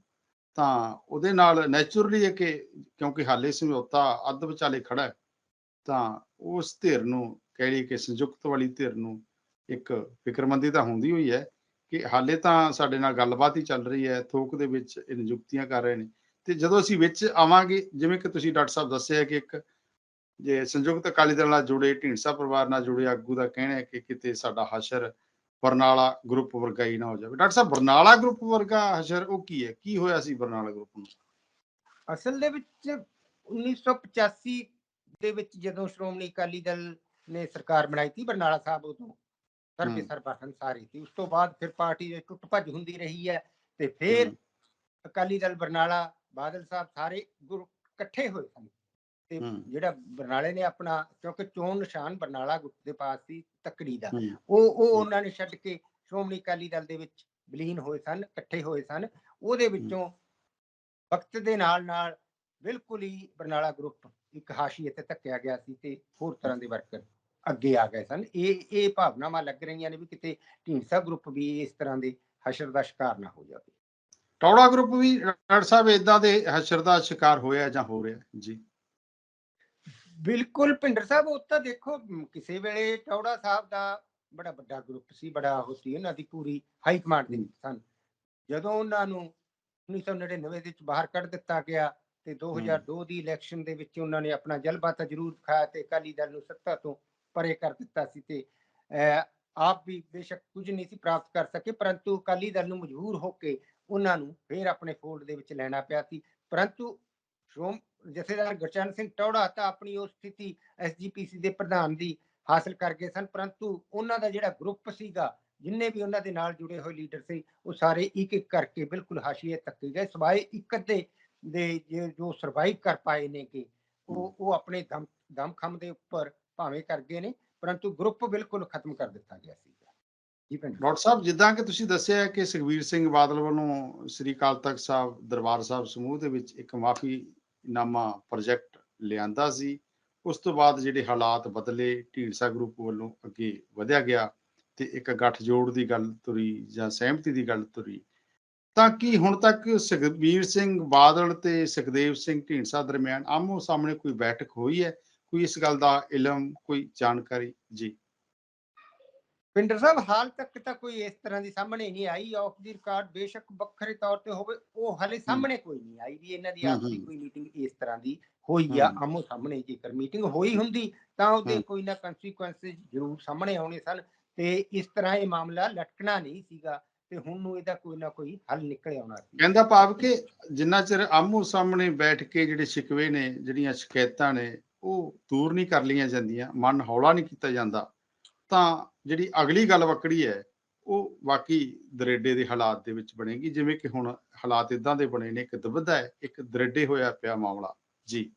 ਤਾਂ ਉਹਦੇ ਨਾਲ ਨੈਚੁਰਲੀ ਹੈ ਕਿ ਕਿਉਂਕਿ ਹਾਲੇ ਸਮਝੌਤਾ ਅੱਧ ਵਿਚਾਲੇ ਖੜਾ ਹੈ ਤਾਂ ਉਸ ਧਿਰ ਨੂੰ ਕਹਿ ਲਈਏ ਕਿ ਸੰਯੁਕਤ ਵਾਲੀ ਧਿਰ ਨੂੰ ਇੱਕ ਫਿਕਰਮੰਦੀ ਤਾਂ ਹੁੰਦੀ ਹੋਈ ਹੈ ਕਿ ਹਾਲੇ ਤਾਂ ਸਾਡੇ ਨਾਲ ਗੱਲਬਾਤ ਹੀ ਚੱਲ ਰਹੀ ਹੈ ਥੋਕ ਦੇ ਵਿੱਚ ਇਹ ਨਿਯੁਕਤੀਆਂ ਕਰ ਰਹੇ ਨੇ ਤੇ ਜਦੋਂ ਅਸੀਂ ਵਿੱਚ ਆਵਾਂਗੇ ਜਿਵੇਂ ਕਿ ਤੁਸੀਂ ਡਾਕਟਰ ਸਾਹਿਬ ਦੱਸਿਆ ਕਿ ਇੱਕ ਜੇ ਸੰਯੁਕਤ ਅਕਾਲੀ ਦਲ ਨਾਲ ਜੁੜੇ ਢੀਂਡਸਾ ਪਰਿਵਾਰ ਨਾਲ ਜੁੜੇ ਆਗੂ ਦਾ ਕਹਿਣਾ ਹੈ ਕਿ ਕਿਤੇ ਸਾਡਾ ਹਸ਼ਰ ਬਰਨਾਲਾ ਗਰੁੱਪ ਵਰਗਾ ਹੀ ਨਾ ਹੋ ਜਾਵੇ ਡਾਕਟਰ ਸਾਹਿਬ ਬਰਨਾਲਾ ਗਰੁੱਪ ਵਰਗਾ ਹਸ਼ਰ ਉਹ ਕੀ ਹੈ ਕੀ ਹੋਇਆ ਸੀ ਬਰਨਾਲਾ ਗਰੁੱਪ ਨੂੰ ਅਸਲ ਦੇ ਵਿੱਚ 1985 ਦੇ ਵਿੱਚ ਜਦੋਂ ਸ਼੍ਰੋਮਣੀ ਅਕਾਲੀ ਦਲ ਨੇ ਸਰਕਾਰ ਬਣਾਈ ਸੀ ਬਰਨਾਲਾ ਸਾਹਿਬ ਉਦੋਂ ਸਰਬੇ ਹਮ। ਸਰਬਸਨ ਸਾਰੀ ਸੀ ਉਸ ਤੋਂ ਬਾਅਦ ਫਿਰ ਪਾਰਟੀ ਦੇ ਟੁੱਟ ਭੱਜ ਹੁੰਦੀ ਰਹੀ ਹੈ ਤੇ ਫਿਰ। ਅਕਾਲੀ ਦਲ ਬਰਨਾਲਾ ਬਾਦਲ ਸਾਹਿਬ ਸਾਰੇ ਗੁਰੂ ਇਕੱਠੇ ਹੋਏ ਸਨ ਤੇ। ਜਿਹੜਾ ਬਰਨਾਲੇ ਨੇ ਆਪਣਾ ਕਿਉਂਕਿ ਚੋਣ ਨਿਸ਼ਾਨ ਬਰਨਾਲਾ ਗੁੱਟ ਦੇ ਪਾਸ ਸੀ ਤੱਕੜੀ ਦਾ। ਉਹ ਉਹ ਉਹਨਾਂ ਨੇ ਛੱਡ ਕੇ ਸ਼੍ਰੋਮਣੀ ਅਕਾਲੀ ਦਲ ਦੇ ਵਿੱਚ ਵਿਲੀਨ ਹੋਏ ਸਨ ਇਕੱਠੇ ਹੋਏ ਸਨ। ਉਹਦੇ ਵਿੱਚੋਂ ਵਕਤ ਦੇ ਨਾਲ ਨਾਲ ਬਿਲਕੁਲ ਹੀ ਬਰਨਾਲਾ ਗਰੁੱਪ ਇੱਕ ਹਾਸ਼ੀਏ ਤੇ ਧੱਕਿਆ ਗਿਆ ਸੀ ਤੇ ਹੋਰ ਤਰ੍ਹਾਂ ਦੇ ਵਰਕਰ ਅੱਗੇ ਆ ਗਏ ਸਨ। ਇਹ ਇਹ ਭਾਵਨਾਵਾਂ ਲੱਗ ਰਹੀਆਂ ਨੇ ਵੀ ਕਿਤੇ ਢੀਂਡਸਾ ਗਰੁੱਪ ਵੀ ਇਸ ਤਰ੍ਹਾਂ ਦੇ ਹਸ਼ਰ ਦਾ ਸ਼ਿਕਾਰ ਨਾ ਹੋ ਜਾਵੇ। ਟੌੜਾ ਗਰੁੱਪ ਵੀ ਡਾਕਟਰ ਸਾਹਿਬ ਇਦਾਂ ਦੇ ਹਸ਼ਰ ਦਾ ਸ਼ਿਕਾਰ ਹੋਇਆ ਜਾਂ ਹੋ ਰਿਹਾ? ਜੀ। ਬਿਲਕੁਲ ਭਿੰਡਰ ਸਾਹਿਬ ਉਹ ਤਾਂ ਦੇਖੋ ਕਿਸੇ ਵੇਲੇ ਟੌੜਾ ਸਾਹਿਬ ਦਾ ਬੜਾ ਵੱਡਾ ਗਰੁੱਪ ਸੀ ਬੜਾ ਉਹ ਸੀ ਉਹਨਾਂ ਦੀ ਪੂਰੀ ਹਾਈ ਕਮਾਂਡ ਦੇ ਸਨ। ਜਦੋਂ ਉਹਨਾਂ ਨੂੰ 1999 ਦੇ ਵਿੱਚ ਬਾਹਰ ਕੱਢ ਦਿੱਤਾ ਗਿਆ ਤੇ 2002 ਦੀ ਇਲੈਕਸ਼ਨ ਦੇ ਵਿੱਚ ਉਹਨਾਂ ਨੇ ਆਪਣਾ ਜਲਵਾ ਤਾਂ ਜ਼ਰੂਰ ਦਿਖਾਇਆ ਤੇ ਅਕਾਲੀ ਦਲ ਨੂੰ ਸੱਤਾ ਤੋਂ ਪਰੇ ਕਰ ਦਿੱਤਾ ਸੀ ਤੇ ਆਪ ਵੀ ਬੇਸ਼ੱਕ ਕੁਝ ਨਹੀਂ ਸੀ ਪ੍ਰਾਪਤ ਕਰ ਸਕੇ ਪਰੰਤੂ ਅਕਾਲੀ ਦਲ ਨੂੰ ਮਜਬੂਰ ਹੋ ਕੇ ਉਹਨਾਂ ਨੂੰ ਫੇਰ ਆਪਣੇ ਫੋਲਡ ਦੇ ਵਿੱਚ ਲੈਣਾ ਪਿਆ ਸੀ। ਪਰੰਤੂ ਸ਼੍ਰੋਮ ਜਥੇਦਾਰ ਗੁਰਚਰਨ ਸਿੰਘ ਟੌੜਾ ਤਾਂ ਆਪਣੀ ਉਹ ਸਥਿਤੀ ਐਸਜੀਪੀਸੀ ਦੇ ਪ੍ਰਧਾਨ ਦੀ ਹਾਸਲ ਕਰ ਗਏ ਸਨ, ਪਰੰਤੂ ਉਹਨਾਂ ਦਾ ਜਿਹੜਾ ਗਰੁੱਪ ਸੀਗਾ, ਜਿੰਨੇ ਵੀ ਉਹਨਾਂ ਦੇ ਨਾਲ ਜੁੜੇ ਹੋਏ ਲੀਡਰ ਸੀ, ਉਹ ਸਾਰੇ ਇੱਕ ਇੱਕ ਕਰਕੇ ਬਿਲਕੁਲ ਹਾਸ਼ੀਏ ਤੱਕ ਗਏ, ਸਵਾਏ ਇੱਕ ਅੱਧੇ ਦੇ ਜੋ ਸਰਵਾਈਵ ਕਰ ਪਾਏ ਨੇ ਕਿ ਉਹ ਉਹ ਆਪਣੇ ਦਮ, ਦਮਖਮ ਦੇ ਉੱਪਰ ਭਾਵੇਂ ਕਰ ਗਏ ਨੇ, ਪਰੰਤੂ ਗਰੁੱਪ ਬਿਲਕੁਲ ਖਤਮ ਕਰ ਦਿੱਤਾ ਗਿਆ ਸੀ ਜੀ ਭੈਣ ਡਾਕਟਰ ਸਾਹਿਬ, ਜਿੱਦਾਂ ਕਿ ਤੁਸੀਂ ਦੱਸਿਆ ਕਿ ਸੁਖਬੀਰ ਸਿੰਘ ਬਾਦਲ ਵੱਲੋਂ ਸ੍ਰੀ ਅਕਾਲ ਤਖਤ ਸਾਹਿਬ, ਦਰਬਾਰ ਸਾਹਿਬ ਸਮੂਹ ਦੇ ਵਿੱਚ ਇੱਕ ਮਾਫੀਨਾਮਾ ਪ੍ਰੋਜੈਕਟ ਲਿਆਂਦਾ ਸੀ। ਉਸ ਤੋਂ ਬਾਅਦ ਜਿਹੜੇ ਹਾਲਾਤ ਬਦਲੇ ਢੀਂਡਸਾ ਗਰੁੱਪ ਵੱਲੋਂ ਅੱਗੇ ਵਧਿਆ ਗਿਆ ਤੇ ਇੱਕ ਗੱਠਜੋੜ ਦੀ ਗੱਲ ਤੁਰੀ ਜਾਂ ਸਹਿਮਤੀ ਦੀ ਗੱਲ ਤੁਰੀ ਤਾਂ ਕੀ ਹੁਣ ਤੱਕ ਸੁਖਬੀਰ ਸਿੰਘ ਬਾਦਲ ਤੇ ਸੁਖਦੇਵ ਸਿੰਘ ਢੀਂਡਸਾ ਦਰਮਿਆਨ ਆਮੋ ਸਾਹਮਣੇ ਕੋਈ ਬੈਠਕ ਹੋਈ ਹੈ? ਕੋਈ ਇਸ ਗੱਲ ਦਾ ਇਲਮ ਕੋਈ ਜਾਣਕਾਰੀ? ਜੀ। ਪਿੰਡਰ ਸਾਹਿਬ ਹਾਲ ਤੱਕ ਤਾਂ ਕੋਈ ਇਸ ਤਰ੍ਹਾਂ ਦੀ ਸਾਹਮਣੇ ਨਹੀਂ ਆਈ। ਆਫ ਦੀ ਰਿਕਾਰਡ ਬੇਸ਼ੱਕ ਵੱਖਰੇ ਤੌਰ ਤੇ ਹੋਵੇ ਉਹ ਹਲੇ ਸਾਹਮਣੇ ਕੋਈ ਨਹੀਂ ਆਈ ਵੀ ਇਹਨਾਂ ਦੀ ਆਪਸੀ। ਕੋਈ ਇਸ ਤਰ੍ਹਾਂ ਦੀ ਹੋਈ ਆ। ਆਮੋ ਸਾਹਮਣੇ ਜੇਕਰ ਮੀਟਿੰਗ ਹੋਈ ਹੁੰਦੀ ਤਾਂ ਉਹਦੇ। ਕੋਈ ਨਾ ਕਨਸੀਕੁਐਂਸਸ ਜ਼ਰੂਰ ਸਾਹਮਣੇ ਆਉਣੇ ਸਨ ਤੇ ਇਸ ਤਰ੍ਹਾਂ ਇਹ ਮਾਮਲਾ ਲਟਕਣਾ ਨਹੀਂ ਸੀਗਾ ਤੇ ਹੁਣ ਨੂੰ ਇਹਦਾ ਕੋਈ ਨਾ ਕੋਈ ਹੱਲ ਨਿਕਲ ਆਉਣਾ ਸੀ ਕਹਿੰਦਾ ਭਾਵ ਕਿ ਜਿੰਨਾ ਚਿਰ ਆਮੋ ਸਾਹਮਣੇ ਬੈਠ ਕੇ ਜਿਹੜੇ ਸ਼ਿਕਵੇ ਨੇ ਜਿਹੜੀਆਂ ਸ਼ਿਕਾਇਤਾਂ ਨੇ ਉਹ ਦੂਰ ਨਹੀਂ ਕਰ ਲਈਆਂ ਜਾਂਦੀਆਂ ਮਨ ਹੌਲਾ ਨਹੀਂ ਕੀਤਾ ਜਾਂਦਾ ਤਾਂ ਜਿਹੜੀ ਅਗਲੀ ਗੱਲ ਵਕੜੀ ਹੈ ਉਹ ਬਾਕੀ ਦਰੇਡੇ ਦੇ ਹਾਲਾਤ ਦੇ ਵਿੱਚ ਬਣੇਗੀ ਜਿਵੇਂ ਕਿ ਹੁਣ ਹਾਲਾਤ ਇਦਾਂ ਦੇ ਬਣੇ ਨੇ ਇੱਕ ਦਬਦਾ ਹੈ ਇੱਕ ਦਰੇਡੇ ਹੋਇਆ ਪਿਆ ਮਾਮਲਾ। ਜੀ।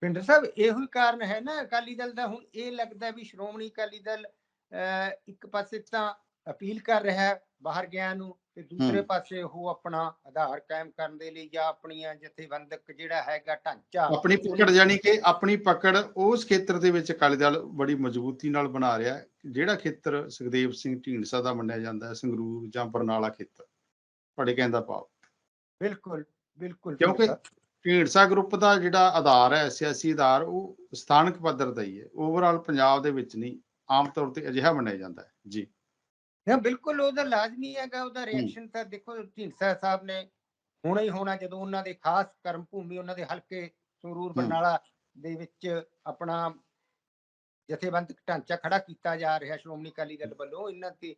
ਪਿੰਡਰ ਸਾਹਿਬ ਇਹੋ ਹੀ ਕਾਰਨ ਹੈ ਨਾ ਅਕਾਲੀ ਦਲ ਦਾ ਹੁਣ ਇਹ ਲੱਗਦਾ ਵੀ ਸ਼੍ਰੋਮਣੀ ਅਕਾਲੀ ਦਲ ਅਹ, ਇੱਕ ਪਾਸੇ ਤਾਂ ਅਪੀਲ ਕਰ ਰਿਹਾ ਬਾਹਰ ਗਿਆ ਨੂੰ ਤੇ ਦੂਸਰੇ। ਪਾਸੇ ਉਹ ਆਪਣਾ ਆਧਾਰ ਕਾਇਮ ਕਰਨ ਦੇ ਲਈ ਜਾਂ ਆਪਣੀਆਂ ਜਥੇਬੰਦਕ ਜਿਹੜਾ ਹੈਗਾ ਢਾਂਚਾ ਆਪਣੀ ਪਕੜ ਜਾਨੀ ਕਿ ਆਪਣੀ ਪਕੜ ਉਸ ਖੇਤਰ ਦੇ ਵਿੱਚ ਅਕਾਲੀ ਦਲ ਬੜੀ ਮਜ਼ਬੂਤੀ ਨਾਲ ਬਣਾ ਰਿਹਾ ਹੈ ਜਿਹੜਾ ਖੇਤਰ ਸੁਖਦੇਵ ਸਿੰਘ ਢੀਂਡਸਾ ਦਾ ਮੰਨਿਆ ਜਾਂਦਾ ਹੈ ਸੰਗਰੂਰ ਜਾਂ ਬਰਨਾਲਾ ਖੇਤਰ। ਤੁਹਾਡੇ ਕਹਿਣ ਦਾ ਭਾਵ? ਬਿਲਕੁਲ ਬਿਲਕੁਲ ਕਿਉਂਕਿ। ਢੀਂਡਸਾ ਗਰੁੱਪ ਦਾ ਜਿਹੜਾ ਆਧਾਰ ਹੈ ਸਿਆਸੀ ਆਧਾਰ ਉਹ ਸਥਾਨਕ ਪੱਧਰ ਦਾ ਹੀ ਹੈ। ਓਵਰਆਲ ਪੰਜਾਬ ਦੇ ਵਿੱਚ ਨਹੀਂ ਆਮ ਤੌਰ ਤੇ ਅਜਿਹਾ ਮੰਨਿਆ ਜਾਂਦਾ ਹੈ। ਜੀ। ਹਾਂ ਬਿਲਕੁਲ ਉਹਦਾ ਲਾਜ਼ਮੀ ਹੈਗਾ ਉਹਦਾ ਰਿਐਕਸ਼ਨ ਤਾਂ ਦੇਖੋ ਢੀਂਡਸਾ ਸਾਹਿਬ ਨੇ ਹੋਣਾ ਹੀ ਹੋਣਾ ਜਦੋਂ ਉਹਨਾਂ ਦੇ ਖਾਸ ਕਰਮ ਭੂਮੀ ਉਹਨਾਂ ਦੇ ਹਲਕੇ ਸੰਗਰੂਰ ਬਰਨਾਲਾ ਦੇ ਵਿੱਚ ਆਪਣਾ ਜਥੇਬੰਦਕ ਢਾਂਚਾ ਖੜਾ ਕੀਤਾ ਜਾ ਰਿਹਾ ਸ਼੍ਰੋਮਣੀ ਅਕਾਲੀ ਦਲ ਵੱਲੋਂ ਇਹਨਾਂ ਤੇ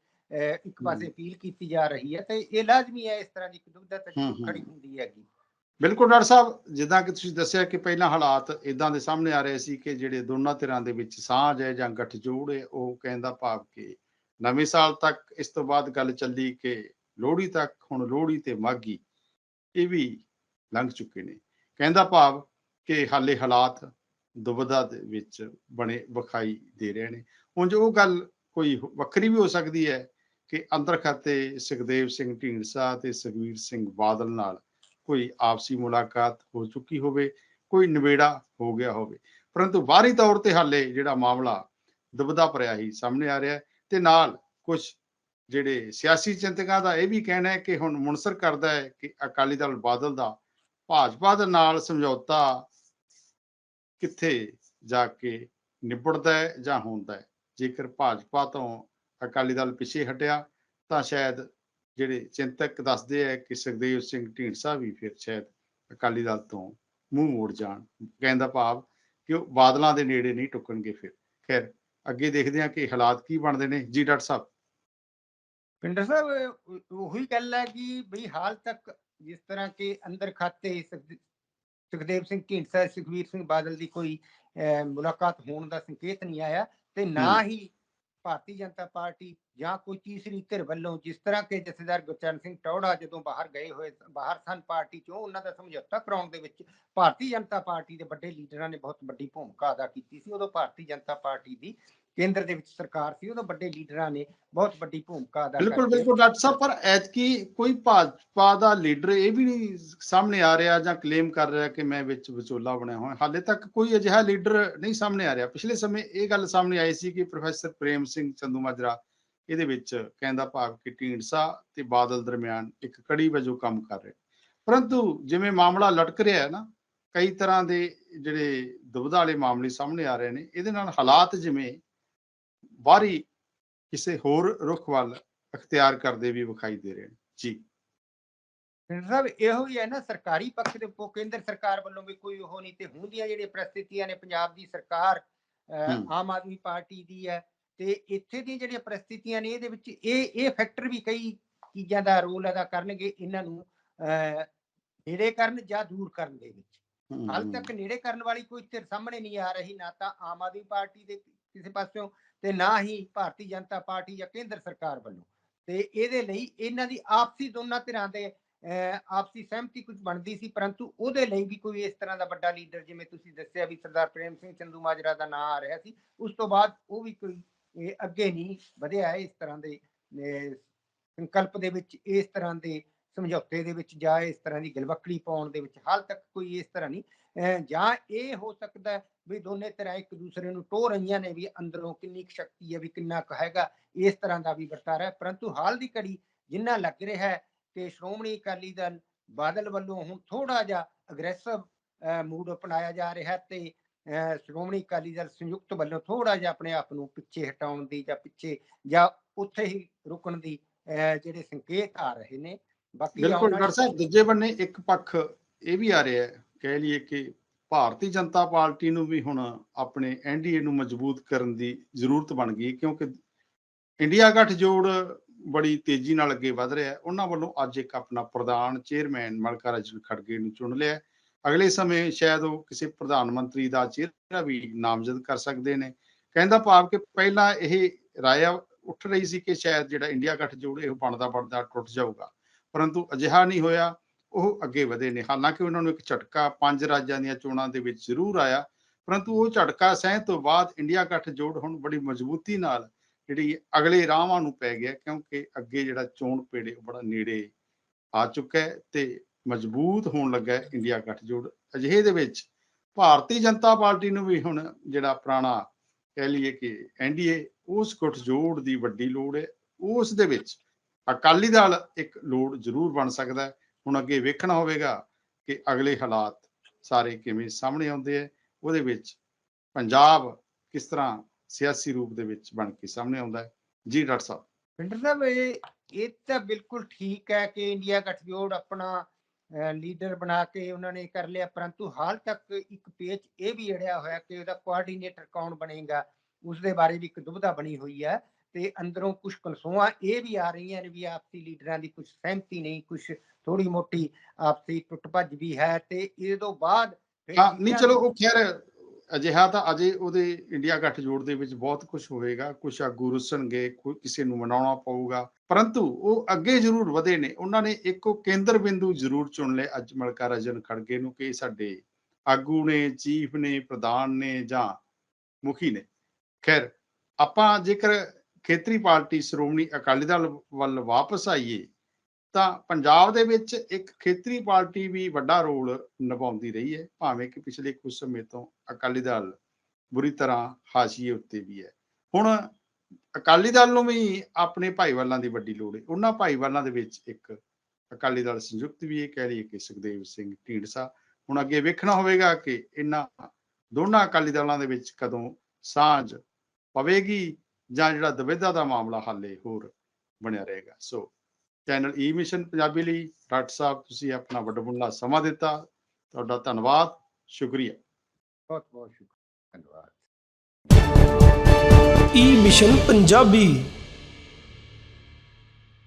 ਇੱਕ ਪਾਸੇ। ਅਪੀਲ ਕੀਤੀ ਜਾ ਰਹੀ ਹੈ ਤੇ ਇਹ ਲਾਜ਼ਮੀ ਹੈ ਇਸ ਤਰ੍ਹਾਂ ਦੀ ਦੁਬਿਧਾ ਤਾਂ ਹਮ, ਹਮ, ਖੜੀ। ਹੁੰਦੀ ਹੈਗੀ ਬਿਲਕੁਲ ਡਾਕਟਰ ਸਾਹਿਬ ਜਿੱਦਾਂ ਕਿ ਤੁਸੀਂ ਦੱਸਿਆ ਕਿ ਪਹਿਲਾਂ ਹਾਲਾਤ ਇਦਾਂ ਦੇ ਸਾਹਮਣੇ ਆ ਰਹੇ ਸੀ ਕਿ ਜਿਹੜੇ ਦੋਨਾਂ ਧਿਰਾਂ ਦੇ ਵਿੱਚ ਸਾਂਝ ਹੈ ਜਾਂ ਗੱਠਜੋੜ ਹੈ ਉਹ ਕਹਿੰਦਾ ਭਾਵ ਕਿ ਨਵੇਂ ਸਾਲ ਤੱਕ ਇਸ ਤੋਂ ਬਾਅਦ ਗੱਲ ਚੱਲੀ ਕਿ ਲੋਹੜੀ ਤੱਕ, ਹੁਣ ਲੋਹੜੀ ਤੇ ਮਾਗੀ ਇਹ ਵੀ ਲੰਘ ਚੁੱਕੇ ਨੇ। ਕਹਿੰਦਾ ਭਾਵ ਕਿ ਹਾਲੇ ਹਾਲਾਤ ਦੁਬਦਾ ਦੇ ਵਿੱਚ ਬਣੇ, ਵਿਖਾਈ ਦੇ ਰਹੇ ਨੇ। ਉਂਝ ਉਹ ਗੱਲ ਕੋਈ ਵੱਖਰੀ ਵੀ ਹੋ ਸਕਦੀ ਹੈ ਕਿ ਅੰਦਰ ਖਾਤੇ ਸੁਖਦੇਵ ਸਿੰਘ ਢੀਂਡਸਾ ਤੇ ਸੁਖਵੀਰ ਸਿੰਘ ਬਾਦਲ ਨਾਲ ਕੋਈ ਆਪਸੀ ਮੁਲਾਕਾਤ ਹੋ ਚੁੱਕੀ ਹੋਵੇ, ਕੋਈ ਨਿਬੇੜਾ ਹੋ ਗਿਆ ਹੋਵੇ। ਪਰੰਤੂ ਬਾਹਰੀ ਤੌਰ ਤੇ ਹਾਲੇ ਜਿਹੜਾ ਮਾਮਲਾ ਦੁਬਦਾ ਭਰਿਆ ਹੀ ਸਾਹਮਣੇ ਆ ਰਿਹਾ ਹੈ। ਤੇ ਨਾਲ ਕੁਝ ਜਿਹੜੇ ਸਿਆਸੀ ਚਿੰਤਕਾਂ ਦਾ ਇਹ ਵੀ ਕਹਿਣਾ ਹੈ ਕਿ ਹੁਣ ਮੁਨਸਰ ਕਰਦਾ ਹੈ ਕਿ ਅਕਾਲੀ ਦਲ ਬਾਦਲ ਦਾ ਭਾਜਪਾ ਦੇ ਨਾਲ ਸਮਝੌਤਾ ਕਿੱਥੇ ਜਾ ਕੇ ਨਿਬੜਦਾ ਹੈ ਜਾਂ ਹੁੰਦਾ ਹੈ? ਜੇਕਰ ਭਾਜਪਾ ਤੋਂ ਅਕਾਲੀ ਦਲ ਪਿੱਛੇ ਹਟਿਆ, ਤਾਂ ਸ਼ਾਇਦ ਜਿਹੜੇ ਚਿੰਤਕ ਦੱਸਦੇ ਆ ਕਿ ਸੁਖਦੇਵ ਸਿੰਘ ਢੀਂਡਸਾ ਵੀ ਫਿਰ ਸ਼ਾਇਦ ਅਕਾਲੀ ਦਲ ਤੋਂ ਮੂੰਹ ਮੋੜ ਜਾਣ। ਕਹਿੰਦਾ ਭਾਵ ਕਿ ਉਹ ਬਾਦਲਾਂ ਦੇ ਨੇੜੇ ਨਹੀਂ ਟੁੱਕਣਗੇ ਫਿਰ। ਖੈਰ ਅੱਗੇ ਦੇਖਦੇ ਹਾਂ ਕਿ ਹਾਲਾਤ ਕੀ ਬਣਦੇ ਨੇ। ਜੀ ਡਾਕਟਰ ਸਾਹਿਬ। ਪਿੰਡਰ ਸਾਹਿਬ ਉਹ- ਗੱਲ ਹੈ ਕਿ ਬਈ ਹਾਲ ਤੱਕ ਜਿਸ ਤਰ੍ਹਾਂ ਕਿ ਅੰਦਰ ਖਾਤੇ ਸੁਖਦ- ਸੁਖਦੇਵ ਸਿੰਘ ਢੀਂਡਸਾ ਸੁਖਵੀਰ ਸਿੰਘ ਬਾਦਲ ਦੀ ਕੋਈ ਮੁਲਾਕਾਤ ਹੋਣ ਦਾ ਸੰਕੇਤ ਨਹੀਂ ਆਇਆ ਤੇ ਨਾ ਹੀ ਭਾਰਤੀ ਜਨਤਾ ਪਾਰਟੀ ਜਾਂ ਕੋਈ ਤੀਸਰੀ ਧਿਰ ਵੱਲੋਂ ਜਿਸ ਤਰ੍ਹਾਂ ਕਿ ਜਥੇਦਾਰ ਗੁਰਚਰਨ ਸਿੰਘ ਟੌੜਾ ਜਦੋਂ ਬਾਹਰ ਗਏ ਹੋਏ ਬਾਹਰ ਸਨ ਪਾਰਟੀ ਚੋਂ ਉਹਨਾਂ ਦਾ ਸਮਝੌਤਾ ਕਰਾਉਣ ਦੇ ਵਿੱਚ ਭਾਰਤੀ ਜਨਤਾ ਪਾਰਟੀ ਦੇ ਵੱਡੇ ਲੀਡਰਾਂ ਨੇ ਬਹੁਤ ਵੱਡੀ ਭੂਮਿਕਾ ਅਦਾ ਕੀਤੀ ਸੀ। ਉਦੋਂ ਭਾਰਤੀ ਜਨਤਾ ਪਾਰਟੀ ਦੀ ਕੇਂਦਰ ਦੇ ਵਿੱਚ ਸਰਕਾਰ ਸੀ। ਉਦੋਂ ਵੱਡੇ ਲੀਡਰਾਂ ਨੇ ਬਹੁਤ ਵੱਡੀ ਭੂਮਿਕਾ ਅਦਾ ਬਿਲਕੁਲ ਬਿਲਕੁਲ ਡਾਕਟਰ ਸਾਹਿਬ ਪਰ ਐਤਕੀ ਕੋਈ ਭਾਜਪਾ ਦਾ ਲੀਡਰ ਇਹ ਵੀ ਨਹੀਂ ਸਾਹਮਣੇ ਆ ਰਿਹਾ ਜਾਂ ਕਲੇਮ ਕਰ ਰਿਹਾ ਕਿ ਮੈਂ ਵਿੱਚ ਵਿਚੋਲਾ ਬਣਿਆ ਹੋਇਆ। ਹਾਲੇ ਤੱਕ ਕੋਈ ਅਜਿਹਾ ਲੀਡਰ ਨਹੀਂ ਸਾਹਮਣੇ ਆ ਰਿਹਾ। ਪਿਛਲੇ ਸਮੇਂ ਇਹ ਗੱਲ ਸਾਹਮਣੇ ਆਈ ਸੀ ਕਿ ਪ੍ਰੋਫੈਸਰ ਪ੍ਰੇਮ ਸਿੰਘ ਚੰਦੂ ਮਾਜਰਾ ਇਹਦੇ ਵਿੱਚ ਕਹਿੰਦਾ ਭਾਵ ਕਿ ਢੀਂਡਸਾ ਤੇ ਬਾਦਲ ਦਰਮਿਆਨ ਇੱਕ ਕੜੀ ਵਜੋਂ ਕੰਮ ਕਰ ਰਿਹਾ। ਪਰੰਤੂ ਜਿਵੇਂ ਮਾਮਲਾ ਲਟਕ ਰਿਹਾ ਹੈ ਨਾ ਕਈ ਤਰ੍ਹਾਂ ਦੇ ਜਿਹੜੇ ਦੁਬਦਾ ਵਾਲੇ ਮਾਮਲੇ ਸਾਹਮਣੇ ਆ ਰਹੇ ਨੇ ਇਹਦੇ ਨਾਲ ਹਾਲਾਤ ਜਿਵੇਂ ਬਾਹਰੀ ਕਿਸੇ ਹੋਰ ਰੁਖ ਵੱਲ ਅਖਤਿਆਰ ਕਰਦੇ ਵੀ ਵਿਖਾਈ ਦੇ ਰਹੇ ਨੇ। ਜੀ। ਸਾਹਿਬ ਇਹੋ ਹੀ ਹੈ ਨਾ ਸਰਕਾਰੀ ਪੱਖ ਦੇ ਉੱਪਰ ਕੇਂਦਰ ਸਰਕਾਰ ਵੱਲੋਂ ਵੀ ਕੋਈ ਉਹ ਨਹੀਂ ਤੇ ਹੁੰਦੀਆਂ ਜਿਹੜੀਆਂ ਪ੍ਰਸਥਿਤੀਆਂ ਨੇ ਪੰਜਾਬ ਦੀ ਸਰਕਾਰ। ਆਮ ਆਦਮੀ ਪਾਰਟੀ ਦੀ ਹੈ ਤੇ ਇੱਥੇ ਦੀਆਂ ਜਿਹੜੀਆਂ ਪ੍ਰਸਥਿਤੀਆਂ ਨੇ ਇਹਦੇ ਵਿੱਚ ਇਹ ਇਹ ਫੈਕਟਰ ਵੀ ਕਈ ਚੀਜ਼ਾਂ ਦਾ ਰੋਲ ਅਦਾ ਕਰਨਗੇ ਇਹਨਾਂ ਨੂੰ ਨੇੜੇ ਕਰਨ ਜਾਂ ਦੂਰ ਕਰਨ ਦੇ ਵਿੱਚ। ਹਾਲ ਤੱਕ ਨੇੜੇ ਕਰਨ ਵਾਲੀ ਕੋਈ ਧਿਰ ਸਾਹਮਣੇ ਨਹੀਂ ਆ ਰਹੀ ਨਾ ਤਾਂ ਆਮ ਆਦਮੀ ਪਾਰਟੀ ਦੇ ਕਿਸੇ ਪਾਸਿਓਂ ਤੇ ਨਾ ਹੀ ਭਾਰਤੀ ਜਨਤਾ ਪਾਰਟੀ ਜਾਂ ਕੇਂਦਰ ਸਰਕਾਰ ਵੱਲੋਂ। ਤੇ ਇਹਦੇ ਲਈ ਇਹਨਾਂ ਦੀ ਆਪਸੀ ਦੋਨਾਂ ਧਿਰਾਂ ਦੇ ਆਪਸੀ ਸਹਿਮਤੀ ਕੁਝ ਬਣਦੀ ਸੀ ਪਰੰਤੂ ਉਹਦੇ ਲਈ ਵੀ ਕੋਈ ਇਸ ਤਰ੍ਹਾਂ ਦਾ ਵੱਡਾ ਲੀਡਰ ਜਿਵੇਂ ਤੁਸੀਂ ਦੱਸਿਆ ਵੀ ਸਰਦਾਰ ਪ੍ਰੇਮ ਸਿੰਘ ਚੰਦੂ ਮਾਜਰਾ ਦਾ ਨਾਂ ਆ ਰਿਹਾ ਸੀ ਉਸ ਤੋਂ ਬਾਅਦ ਉਹ ਵੀ ਕੋਈ ਇਹ ਅੱਗੇ ਨਹੀਂ ਵਧਿਆ ਹੈ ਇਸ ਤਰ੍ਹਾਂ ਦੇ ਸੰਕਲਪ ਦੇ ਵਿੱਚ, ਇਸ ਤਰ੍ਹਾਂ ਦੇ ਸਮਝੌਤੇ ਦੇ ਵਿੱਚ ਜਾਂ ਇਸ ਤਰ੍ਹਾਂ ਦੀ ਗਲਵਕੜੀ ਪਾਉਣ ਦੇ ਵਿੱਚ ਹਾਲ ਤੱਕ ਕੋਈ ਇਸ ਤਰ੍ਹਾਂ ਨਹੀਂ। ਜਾਂ ਇਹ ਹੋ ਸਕਦਾ ਵੀ ਦੋਨੇ ਤਰ੍ਹਾਂ ਇੱਕ ਦੂਸਰੇ ਨੂੰ ਟੋ ਰਹੀਆਂ ਨੇ ਵੀ ਅੰਦਰੋਂ ਕਿੰਨੀ ਕੁ ਸ਼ਕਤੀ ਹੈ, ਵੀ ਕਿੰਨਾ ਕੁ ਹੈਗਾ, ਇਸ ਤਰ੍ਹਾਂ ਦਾ ਵੀ ਵਰਤਾਰਾ ਹੈ। ਪਰੰਤੂ ਹਾਲ ਦੀ ਘੜੀ ਜਿੰਨਾ ਲੱਗ ਰਿਹਾ ਹੈ ਕਿ ਸ਼੍ਰੋਮਣੀ ਅਕਾਲੀ ਦਲ ਬਾਦਲ ਵੱਲੋਂ ਹੁਣ ਥੋੜਾ ਜਿਹਾ ਅਗਰੈਸਿਵ ਮੂਡ ਅਪਣਾਇਆ ਜਾ ਰਿਹਾ ਤੇ ਸ਼੍ਰੋਮਣੀ ਅਕਾਲੀ ਦਲ ਸੰਯੁਕਤ ਵੱਲੋਂ ਥੋੜਾ ਜਿਹਾ ਆਪਣੇ ਆਪ ਨੂੰ ਪਿੱਛੇ ਹਟਾਉਣ ਦੀ ਜਾਂ ਪਿੱਛੇ ਜਾਂ ਉੱਥੇ ਹੀ ਰੁਕਣ ਦੀ ਜਿਹੜੇ ਸੰਕੇਤ ਆ ਰਹੇ ਨੇ ਬਾਕੀ ਬਿਲਕੁਲ ਡਾਕਟਰ ਸਾਹਿਬ ਦੂਜੇ ਬੰਨੇ ਇੱਕ ਪੱਖ ਇਹ ਵੀ ਆ ਰਿਹਾ ਹੈ ਕਹਿ ਲਈਏ ਕਿ ਭਾਰਤੀ ਜਨਤਾ ਪਾਰਟੀ ਨੂੰ ਵੀ ਹੁਣ ਆਪਣੇ ਐਨਡੀਏ ਨੂੰ ਮਜ਼ਬੂਤ ਕਰਨ ਦੀ ਜ਼ਰੂਰਤ ਬਣ ਗਈ ਕਿਉਂਕਿ ਇੰਡੀਆ ਗੱਠਜੋੜ ਬੜੀ ਤੇਜ਼ੀ ਨਾਲ ਅੱਗੇ ਵਧ ਰਿਹਾ ਹੈ ਉਹਨਾਂ ਵੱਲੋਂ ਅੱਜ ਇੱਕ ਆਪਣਾ ਪ੍ਰਧਾਨ ਚੇਅਰਮੈਨ ਮਲਕਾ ਰਜਨ ਖੜਗੇ ਨੂੰ ਚੁਣ ਲਿਆ। ਅਗਲੇ ਸਮੇਂ ਸ਼ਾਇਦ ਉਹ ਕਿਸੇ ਪ੍ਰਧਾਨ ਮੰਤਰੀ ਦਾ ਚਿਹਰਾ ਵੀ ਨਾਮਜ਼ਦ ਕਰ ਸਕਦੇ ਨੇ। ਕਹਿੰਦਾ ਭਾਵ ਕਿ ਪਹਿਲਾਂ ਇਹ ਰਾਇਆ ਉੱਠ ਰਹੀ ਸੀ ਕਿ ਸ਼ਾਇਦ ਜਿਹੜਾ ਇੰਡੀਆ ਗੱਠਜੋੜ ਇਹ ਬਣਦਾ ਬਣਦਾ ਟੁੱਟ ਜਾਊਗਾ। ਪਰੰਤੂ ਅਜਿਹਾ ਨਹੀਂ ਹੋਇਆ, ਉਹ ਅੱਗੇ ਵਧੇ ਨੇ। ਹਾਲਾਂਕਿ ਉਹਨਾਂ ਨੂੰ ਇੱਕ ਝਟਕਾ ਪੰਜ ਰਾਜਾਂ ਦੀਆਂ ਚੋਣਾਂ ਦੇ ਵਿੱਚ ਜ਼ਰੂਰ ਆਇਆ, ਪਰੰਤੂ ਉਹ ਝਟਕਾ ਸਹਿਣ ਤੋਂ ਬਾਅਦ ਇੰਡੀਆ ਗੱਠਜੋੜ ਹੁਣ ਬੜੀ ਮਜ਼ਬੂਤੀ ਨਾਲ ਜਿਹੜੀ ਅਗਲੇ ਰਾਹਾਂ ਨੂੰ ਪੈ ਗਿਆ, ਕਿਉਂਕਿ ਅੱਗੇ ਜਿਹੜਾ ਚੋਣ ਪੇੜੇ ਉਹ ਬੜਾ ਨੇੜੇ ਆ ਚੁੱਕਾ ਹੈ ਤੇ ਮਜ਼ਬੂਤ ਹੋਣ ਲੱਗਾ ਹੈ ਇੰਡੀਆ ਗੱਠਜੋੜ। ਅਜਿਹੇ ਦੇ ਵਿੱਚ ਭਾਰਤੀ ਜਨਤਾ ਪਾਰਟੀ ਨੂੰ ਵੀ ਹੁਣ ਜਿਹੜਾ ਪੁਰਾਣਾ ਕਹਿ ਲਈਏ ਕਿ ਐਨਡੀਏ ਉਸ ਗੱਠਜੋੜ ਦੀ ਵੱਡੀ ਲੋੜ ਹੈ। ਉਸ ਦੇ ਵਿੱਚ ਅਕਾਲੀ ਦਲ ਇੱਕ ਲੋੜ ਜ਼ਰੂਰ ਬਣ ਸਕਦਾ ਹੈ। ਹੁਣ ਅੱਗੇ ਵੇਖਣਾ ਹੋਵੇਗਾ ਕਿ ਅਗਲੇ ਹਾਲਾਤ ਸਾਰੇ ਕਿਵੇਂ ਸਾਹਮਣੇ ਆਉਂਦੇ ਹੈ। ਉਹਦੇ ਵਿੱਚ ਪੰਜਾਬ ਕਿਸ ਤਰ੍ਹਾਂ ਸਿਆਸੀ ਰੂਪ ਦੇ ਵਿੱਚ ਬਣ ਕੇ ਸਾਹਮਣੇ ਆਉਂਦਾ ਹੈ। ਜੀ ਡਾਕਟਰ ਸਾਹਿਬ। ਪਿੰਡਰ ਸਾਹਿਬ, ਇਹ ਇਹ ਤਾਂ ਬਿਲਕੁਲ ਠੀਕ ਹੈ ਕਿ ਇੰਡੀਆ ਗਠਜੋੜ ਆਪਣਾ ਲੀਡਰ ਬਣਾ ਕੇ ਉਹਨਾਂ ਨੇ ਕਰ ਲਿਆ ਪਰੰਤੂ ਹਾਲ ਤੱਕ ਇੱਕ ਪੇਚ ਇਹ ਵੀ ਅੜਿਆ ਹੋਇਆ ਕਿ ਉਹਦਾ ਕੋਆਰਡੀਨੇਟਰ ਕੌਣ ਬਣੇਗਾ ਉਸ ਦੇ ਬਾਰੇ ਵੀ ਇੱਕ ਦੁਬਿਧਾ ਬਣੀ ਹੋਈ ਹੈ ਤੇ ਅੰਦਰੋਂ ਕੁਝ ਕਨਸੋਆਂ ਇਹ ਵੀ ਆ ਰਹੀਆਂ ਨੇ ਵੀ ਆਪਸੀ ਲੀਡਰਾਂ ਦੀ ਕੁਝ ਸਹਿਮਤੀ ਨਹੀਂ ਕੁਝ ਥੋੜੀ ਮੋਟੀ ਆਪਸੀ ਟੁੱਟ ਭੱਜ ਵੀ ਹੈ ਤੇ ਇਹ ਤੋਂ ਬਾਅਦ ਨਹੀਂ ਚਲੋ ਉਹ ਖੈਰ ਅਜਿਹਾ ਤਾਂ ਅਜੇ ਉਹਦੇ ਇੰਡੀਆ ਗੱਠਜੋੜ ਦੇ ਵਿੱਚ ਬਹੁਤ ਕੁਝ ਹੋਵੇਗਾ ਕੁਝ ਆਗੂ ਰੁੱਸਣਗੇ ਕੋਈ ਕਿਸੇ ਨੂੰ ਮਨਾਉਣਾ ਪਊਗਾ। ਪਰੰਤੂ ਉਹ ਅੱਗੇ ਜ਼ਰੂਰ ਵਧੇ ਨੇ। ਉਹਨਾਂ ਨੇ ਇੱਕੋ ਕੇਂਦਰ ਬਿੰਦੂ ਜ਼ਰੂਰ ਚੁਣ ਲਿਆ ਅੱਜ ਮਲਕਾ ਰਜਨ ਖੜਗੇ ਨੂੰ, ਕਿ ਸਾਡੇ ਆਗੂ ਨੇ, ਚੀਫ ਨੇ, ਪ੍ਰਧਾਨ ਨੇ ਜਾਂ ਮੁਖੀ ਨੇ। ਖੈਰ, ਆਪਾਂ ਜੇਕਰ ਖੇਤਰੀ ਪਾਰਟੀ, ਸ਼੍ਰੋਮਣੀ ਅਕਾਲੀ ਦਲ ਵੱਲ ਵਾਪਸ ਆਈਏ ਤਾਂ ਪੰਜਾਬ ਦੇ ਵਿੱਚ ਇੱਕ ਖੇਤਰੀ ਪਾਰਟੀ ਵੀ ਵੱਡਾ ਰੋਲ ਨਿਭਾਉਂਦੀ ਰਹੀ ਹੈ, ਭਾਵੇਂ ਕਿ ਪਿਛਲੇ ਕੁਝ ਸਮੇਂ ਤੋਂ ਅਕਾਲੀ ਦਲ ਬੁਰੀ ਤਰ੍ਹਾਂ ਹਾਸ਼ੀਏ ਉੱਤੇ ਵੀ ਹੈ। ਹੁਣ ਅਕਾਲੀ ਦਲ ਨੂੰ ਵੀ ਆਪਣੇ ਭਾਈਵਾਲਾਂ ਦੀ ਵੱਡੀ ਲੋੜ ਹੈ। ਉਹਨਾਂ ਭਾਈਵਾਲਾਂ ਦੇ ਵਿੱਚ ਇੱਕ ਅਕਾਲੀ ਦਲ ਸੰਯੁਕਤ ਵੀ ਇਹ ਕਹਿ ਲਈਏ ਕਿ ਸੁਖਦੇਵ ਸਿੰਘ ਢੀਂਡਸਾ। ਹੁਣ ਅੱਗੇ ਵੇਖਣਾ ਹੋਵੇਗਾ ਕਿ ਇਹਨਾਂ ਦੋਨਾਂ ਅਕਾਲੀ ਦਲਾਂ ਦੇ ਵਿੱਚ ਕਦੋਂ ਸਾਂਝ ਪਵੇਗੀ ਜਾਂ ਜਿਹੜਾ ਦਵਿਧਾ ਦਾ ਮਾਮਲਾ ਹਾਲੇ ਹੋਰ ਬਣਿਆ ਰਹੇਗਾ। So channel E mission Punjabi ਲਈ। ਡਾਕਟਰ ਸਾਹਿਬ ਤੁਸੀਂ ਆਪਣਾ ਵੱਡਮੁੱਲਾ ਸਮਾਂ ਦਿੱਤਾ। ਤੁਹਾਡਾ ਧੰਨਵਾਦ। ਸ਼ੁਕਰੀਆ। ਬਹੁਤ ਬਹੁਤ ਸ਼ੁਕਰੀਆ। ਧੰਨਵਾਦ। E mission Punjabi.